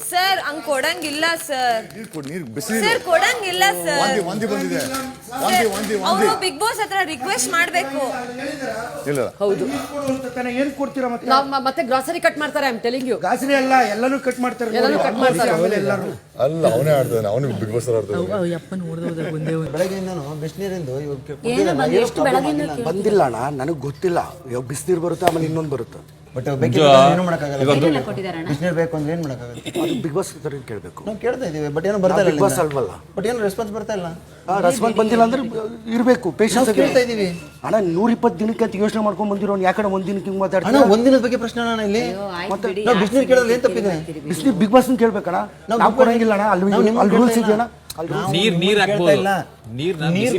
Sir ಹಂಗ್ ಕೊಡಂಗಿಲ್ಲ sir ನೀರು ಕೊಡಿ ನೀರು ಬಿಸಿನೀರು ಸರ್ ಕೊಡಂಗಿಲ್ಲ ಸರ್ ವಾಂತಿ ವಾಂತಿ ಬಂದಿದೆ. ವಾಂತಿ ವಾಂತಿ ಅವರು ಬಿಗ್ ಬಾಸ್ ಹತ್ರ ರಿಕ್ವೆಸ್ಟ್ ಮಾಡ್ಬೇಕು. ಇಲ್ಲ. ಹೌದು. ಏನ್ ಕೊಡ್ತೀರಾ ಮತ್ತೆ? ನಾವ್ ಮ- ಮತ್ತೆ ಗ್ರಾಸರಿ ಕಟ್ ಮಾಡ್ತಾರೆ ಐ ಟೆಲಿಂಗ್ ಯು ಗಾಸರಿ ಎಲ್ಲ ಎಲ್ಲಾನು ಕಟ್ ಮಾಡ್ತಾರೆ ಎಲ್ಲಾನು ಕಟ್ cut ಮಾಡ್ತಾರೆ. ಆಮೇಲೆ ಎಲ್ಲಾರು. ಅಲ್ಲ ಅವನೇ ಆಡ್ತಾನೆ ಅವನು ಬಿಗ್ ಬಾಸ್ ಆಡ್ತಾನೆ. ಬೆಳಗ್ಗೆಯಿಂದನೂ ಬಿಸಿನೀರಿಂದು ಕೇಳ್ತಿದ್ದೀರಾ? ಬಂದಿಲ್ಲ ಅಣ್ಣ ನನಗೆ ಗೊತ್ತಿಲ್ಲ. ಇವಾಗ ಬಿಸಿನೀರು ಬರುತ್ತೆ ಆಮೇಲೆ ಇನ್ನೊಂದು ಬರುತ್ತೆ. ಬಟ್ ಏನು ಮಾಡಕ್ಕಾಗಲ್ಲ. ಬಿಸಿನೀರು ಬೇಕು ಅಂದ್ರೆ ಏನು ಮಾಡೋಕ್ಕಾಗಲ್ಲ? ಅದು ಬಿಗ್ ಬಾಸ್ ಕೇಳಬೇಕು? ನಾವು ಕೇಳ್ತಾ ಇದೀವಿ ಬಟ್ ಏನೋ ಬರ್ತಾ ಇಲ್ಲ ಬಿಗ್ ಬಾಸ್ ಅಲ್ವಲ್ಲ. ಬಟ್ ಏನು ರೆಸ್ಪಾನ್ಸ್ ಬರ್ತಾ ಇಲ್ಲ. ರೆಸ್ಪಾನ್ಸ್ ಬಂದಿಲ್ಲ ಅಂದ್ರೆ ಇರಬೇಕು ಪೇಷನ್ಸ್ ಕೇಳ್ತಾ ಇದೀವಿ ಅಣ್ಣ ನೂರ ಇಪ್ಪತ್ತು ದಿನಕ್ಕೆ ಅಂತ ಯೋಚನೆ ಮಾಡ್ಕೊಂಡು ಬಂದಿರೋ ಯಾಕಡೆ ಒಂದ್ ದಿನಕ್ಕೆ ಹಿಂಗೆ ಅಣ್ಣ ಮಾತಾಡ್ತಾನೆ ಒಂದಿನದ ಬಗ್ಗೆ ಪ್ರಶ್ನೆ ಅಣ್ಣ ಇಲ್ಲಿ. ಮತ್ತೆ ನಾವು ಯಾಕೆ ಕೇಳೋದು ಏನು ತಪ್ಪಿದೆ? ಬಿಸ್ನೀರ್ ಬಿಗ್ ಬಾಸ್ ಕೇಳ್ಬೇಕಣ್ಣ? ನಾವು ನಾವು ಕೊಡಂಗಿಲ್ಲ ಅಣ್ಣ ಅಲ್ಲಿ ರೂಲ್ಸ್ ಇದೆಯಣ್ಣ? ನೀರ್- ನೀರ್ ಹಾಕ್ಬೋದು. ನೀರ್ನ ನೀರ್ ಬಿಸಿ